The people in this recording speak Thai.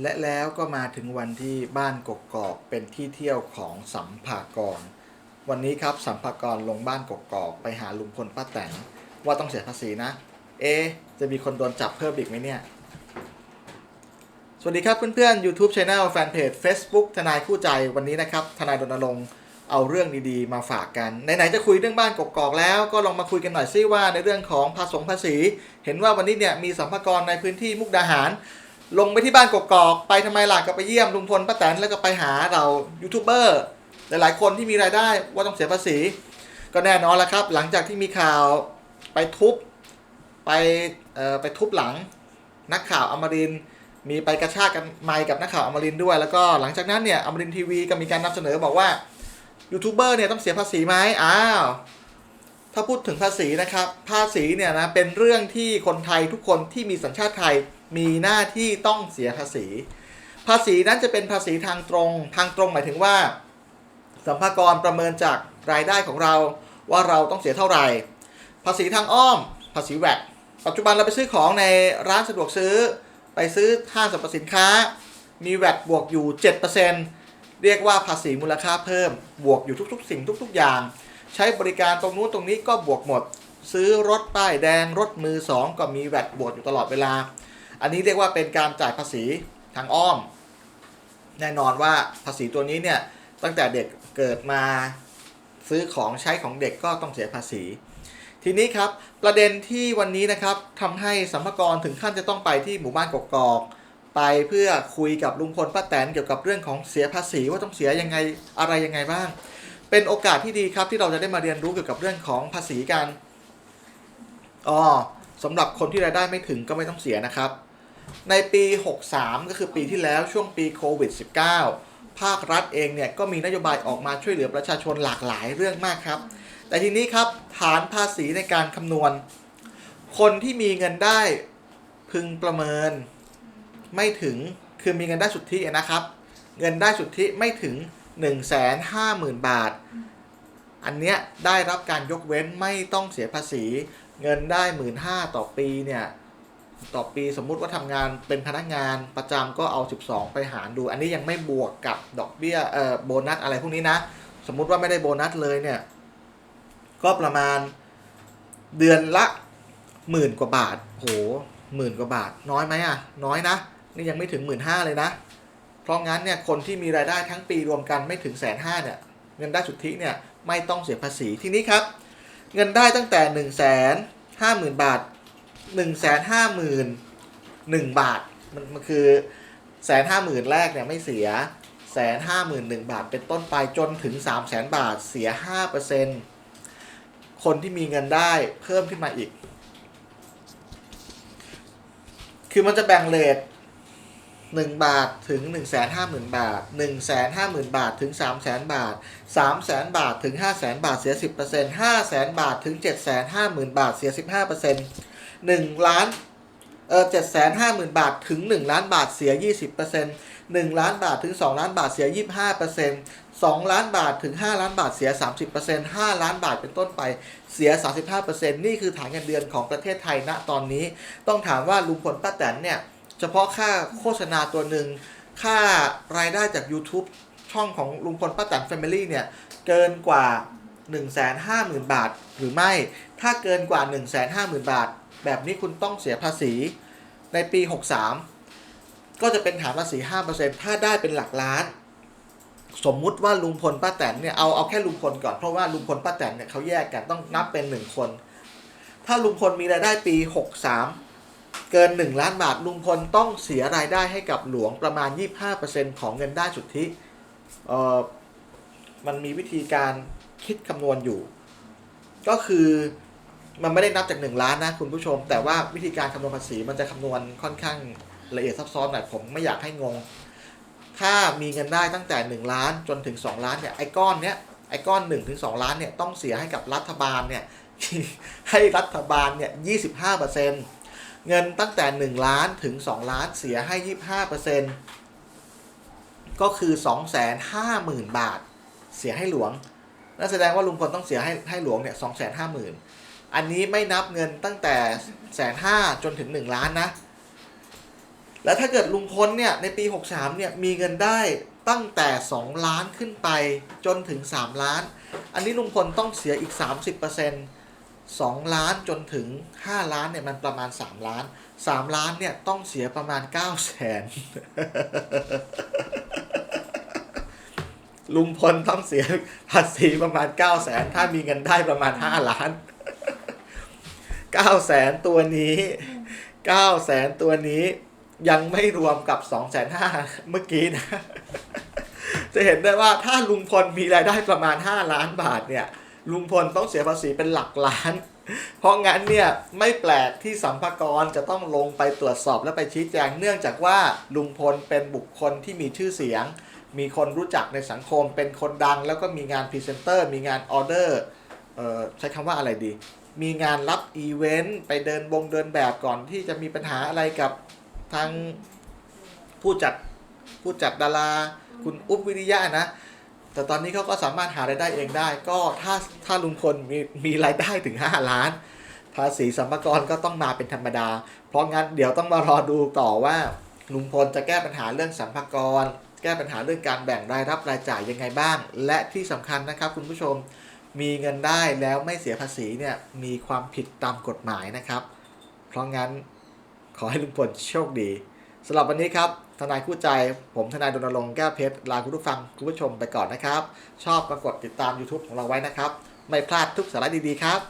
และแล้วก็มาถึงวันที่บ้านกกอกเป็นที่เที่ยวของสัมภากร วันนี้ครับสัมภากรลงบ้านกกอกไปหาลุงพลป้าแตนว่าต้องเสียภาษีนะ เอ จะมีคนโดนจับเพิ่มอีกไหมเนี่ย สวัสดีครับเพื่อนๆ YouTube Channel แฟนเพจ Facebook ทนายคู่ใจวันนี้นะครับ ทนายรณรงค์เอาเรื่องดีๆ มาฝากกัน ไหนๆจะคุยเรื่องบ้านกกอกแล้วก็ลองมาคุยกันหน่อยซิว่าในเรื่องของภาษงภาษี เห็นว่าวันนี้เนี่ยมีสัมภากรในพื้นที่มุกดาหาร ลงไปที่บ้านกกอกไปทำไมล่ะก็ไปเยี่ยมลุงพลป้าแตนแล้วก็ไปหาเรายูทูบเบอร์หลายๆคนที่มีรายได้ว่าต้องเสียภาษี ก็แน่นอนแล้วครับ หลังจากที่มีข่าวไปทุบไปเอ่อไปทุบหลังนักข่าวอมรินมีไปกระชากกันไมค์กับนักข่าวอมรินด้วย แล้วก็หลังจากนั้นเนี่ยอมรินทีวีก็มีการนำเสนอบอกว่ายูทูบเบอร์เนี่ยต้องเสียภาษีไหมอ้าวถ้าพูดถึงภาษีนะครับ ภาษีเนี่ยนะเป็นเรื่องที่คนไทยทุกคนที่มีสัญชาติไทย มีหน้าที่ต้องเสียภาษี ภาษีนั้นจะเป็นภาษีทางตรง ทางตรงหมายถึงว่าสัมภากระประเมินจากรายได้ของเราว่าเราต้องเสียเท่าไหร่ ภาษีทางอ้อม ภาษีแวดปัจจุบันเราไปซื้อของในร้านสะดวกซื้อ ไปซื้อห้างสรรพสินค้า มีแวดบวกอยู่ 7%เรียกว่าภาษีมูลค่าเพิ่ม บวกอยู่ทุกๆ สิ่งทุก ๆ อย่าง ใช้บริการตรงนู้นตรงนี้ก็บวกหมด ซื้อรถป้ายแดงรถมือสองก็มีแวดบวกอยู่ตลอดเวลา อันนี้เรียกว่าเป็นการจ่ายภาษีทางอ้อม แน่นอนว่าภาษีตัวนี้เนี่ยตั้งแต่เด็กเกิดมาซื้อของใช้ของเด็กก็ต้องเสียภาษี ทีนี้ครับประเด็นที่วันนี้นะครับทำให้สัมภากระถึงขั้นจะต้องไปที่หมู่บ้านกกอกไปเพื่อคุยกับลุงพลป้าแตนเกี่ยวกับเรื่องของเสียภาษีว่าต้องเสียยังไงอะไรยังไงบ้าง เป็นโอกาสที่ดีครับที่เราจะได้มาเรียนรู้เกี่ยวกับเรื่องของภาษีกันอ๋อสำหรับคนที่รายได้ไม่ถึงก็ไม่ต้องเสียนะครับ ในปี 63 ก็คือปีที่แล้วช่วงปีโควิด -19 ภาครัฐเองเนี่ยก็มีนโยบายออกมาช่วยเหลือประชาชนหลากหลายเรื่องมากครับ แต่ทีนี้ครับฐานภาษีในการคำนวณ คนที่มีเงินได้พึงประเมิน ไม่ถึงคือมีเงินได้สุทธินะครับ เงินได้สุทธิไม่ถึง 150,000 บาท อันเนี้ยได้รับการยกเว้นไม่ต้องเสียภาษี เงินได้ 15,000 ต่อปีเนี่ย ต่อปีสมมุติว่าทำงานเป็นพนักงานประจำก็เอา 12 ไปหารดู อันนี้ยังไม่บวกกับดอกเบี้ยเอ่อโบนัสอะไรพวกนี้นะ สมมุติว่าไม่ได้โบนัสเลยเนี่ย ก็ประมาณเดือนละหมื่นกว่าบาทโหหมื่นกว่าบาท น้อยไหมอะ น้อยนะ นี่ยังไม่ถึงหมื่นห้าเลยนะ เพราะงั้นเนี่ยคนที่มีรายได้ทั้งปีรวมกันไม่ถึงแสนห้าเนี่ย เงินได้สุทธิเนี่ยไม่ต้องเสียภาษีทีนี้ครับ เงินได้ตั้งแต่หนึ่งแสนห้าหมื่นบาท หนึ่งแสนห้าหมื่นหนึ่งบาทมันมันคือแสนห้าหมื่นแรกเนี่ยไม่เสียแสนห้าหมื่นหนึ่งบาทเป็นต้นไปจนถึงสามแสนบาทเสียห้าเปอร์เซ็นคนที่มีเงินได้เพิ่มขึ้นมาอีก คือมันจะแบ่งเลทหนึ่งบาทถึงหนึ่งแสนห้าหมื่นบาทหนึ่งแสนห้าหมื่นบาทถึงสามแสนบาทสามแสนบาทถึงห้าแสนบาทเสียสิบเปอร์เซ็นต์ห้าแสนบาทถึงเจ็ดแสนห้าหมื่นบาทเสียสิบห้าเปอร์เซ็นต์ หนึ่งล้านเออเจ็ดแสนห้าหมื่นบาทถึงหนึ่งล้านบาทเสียยี่สิบเปอร์เซ็นต์หนึ่งล้านบาทถึงสองล้านบาทเสียยี่สิบห้าเปอร์เซ็นต์สองล้านบาทถึงห้าล้านบาทเสียสามสิบเปอร์เซ็นต์ห้าล้านบาทเป็นต้นไปเสียสามสิบห้าเปอร์เซ็นต์นี่คือฐานเงินเดือนของประเทศไทยณตอนนี้ ต้องถามว่าลุงพลป้าแตนเนี่ย เฉพาะค่าโฆษณาตัวหนึ่ง ค่ารายได้จาก YouTube ช่องของลุงพลป้าแตน Family เนี่ย เกินกว่า 150,000 บาทหรือไม่ ถ้าเกินกว่า 150,000 บาท แบบนี้คุณต้องเสียภาษีในปี 63 ก็จะเป็นฐานภาษี 5%ถ้าได้เป็นหลักล้าน สมมุติว่าลุงพลป้าแตนเนี่ยเอาเอาแค่ลุงพลก่อนเพราะว่าลุงพลป้าแตนเนี่ยเขาแยกกันต้องนับเป็นหนึ่งคน ถ้าลุงพลมีรายได้ปี 63 เกิน 1 ล้านบาทลุงพลต้องเสียรายได้ให้กับหลวงประมาณ 25%ของเงินได้สุทธิเอ่อมันมีวิธีการคิดคำนวณอยู่ ก็คือ มันไม่ได้นับจาก 1 ล้านนะคุณผู้ชม แต่ว่าวิธีการคำนวณภาษีมันจะคำนวณค่อนข้างละเอียดซับซ้อนหน่อยผมไม่อยากให้งง ถ้ามีเงินได้ตั้งแต่ 1 ล้านจนถึง 2 ล้านเนี่ยไอ้ก้อนเนี้ยไอ้ก้อน1ถึง2ล้านเนี่ยต้องเสียให้กับรัฐบาลเนี่ยให้รัฐบาลเนี่ย25%เเงินตั้งแต่ 1 ล้านถึง 2 ล้านเสียให้ 25%ก็คือ 250,000 บาท เสียให้หลวงนั่นแสดงว่าลุงพลต้องเสียให้ให้หลวงเนี่ย250,000 อันนี้ไม่นับเงินตั้งแต่แสนห้าจนถึง1ล้านนะ แล้วถ้าเกิดลุงพลเนี่ยในปี63เนี่ยมีเงินได้ตั้งแต่2ล้านขึ้นไปจนถึง3ล้าน อันนี้ลุงพลต้องเสียอีก30% 2ล้านจนถึง5ล้านเนี่ยมันประมาณ3ล้าน3ล้านเนี่ยต้องเสียประมาณ9แสนลุงพลต้องเสียภาษีประมาณ9แสนถ้ามีเงินได้ประมาณ5ล้าน 9แสนตัวนี้9แสนตัวนี้ยังไม่รวมกับ2 5 0 0 0เมื่อกี้นะ จะเห็นได้ว่าถ้าลุงพลมีรายได้ประมาณ5ล้านบาทเนี่ยลุงพลต้องเสียภาษีเป็นหลักล้าน เพราะงั้นเนี่ยไม่แปลกที่สัมภากรจะต้องลงไปตรวจสอบและไปชี้แจงเนื่องจากว่าลุงพลเป็นบุคคลที่มีชื่อเสียง มีคนรู้จักในสังคม เป็นคนดัง แล้วก็มีงานพรีเซนเตอร์ มีงานออเดอร์เอ่อใช้คำว่าอะไรดี มีงานรับอีเวนต์ไปเดินบงเดินแบบก่อนที่จะมีปัญหาอะไรกับทางผู้จัดผู้จัดดารา คุณอุ๊บวิริยะนะ แต่ตอนนี้เขาก็สามารถหารายได้เองได้ ก็ถ้าถ้าลุงพลมีมีรายได้ถึง 5 ล้าน ภาษีสัมภากรก็ต้องมาเป็นธรรมดา เพราะงั้นเดี๋ยวต้องมารอดูต่อว่าลุงพลจะแก้ปัญหาเรื่องสัมภากรแก้ปัญหาเรื่องการแบ่งรายรับรายจ่ายยังไงบ้าง และที่สำคัญนะครับคุณผู้ชม มีเงินได้แล้วไม่เสียภาษีเนี่ยมีความผิดตามกฎหมายนะครับ เพราะงั้นขอให้ลุงพลโชคดีสำหรับวันนี้ครับทนายคู่ใจ ผมทนายดนรงค์แก้วเพชร ลาคุณผู้ฟังคุณผู้ชมไปก่อนนะครับ ชอบก็กดติดตาม YouTube ของเราไว้นะครับ ไม่พลาดทุกสาระดีๆครับ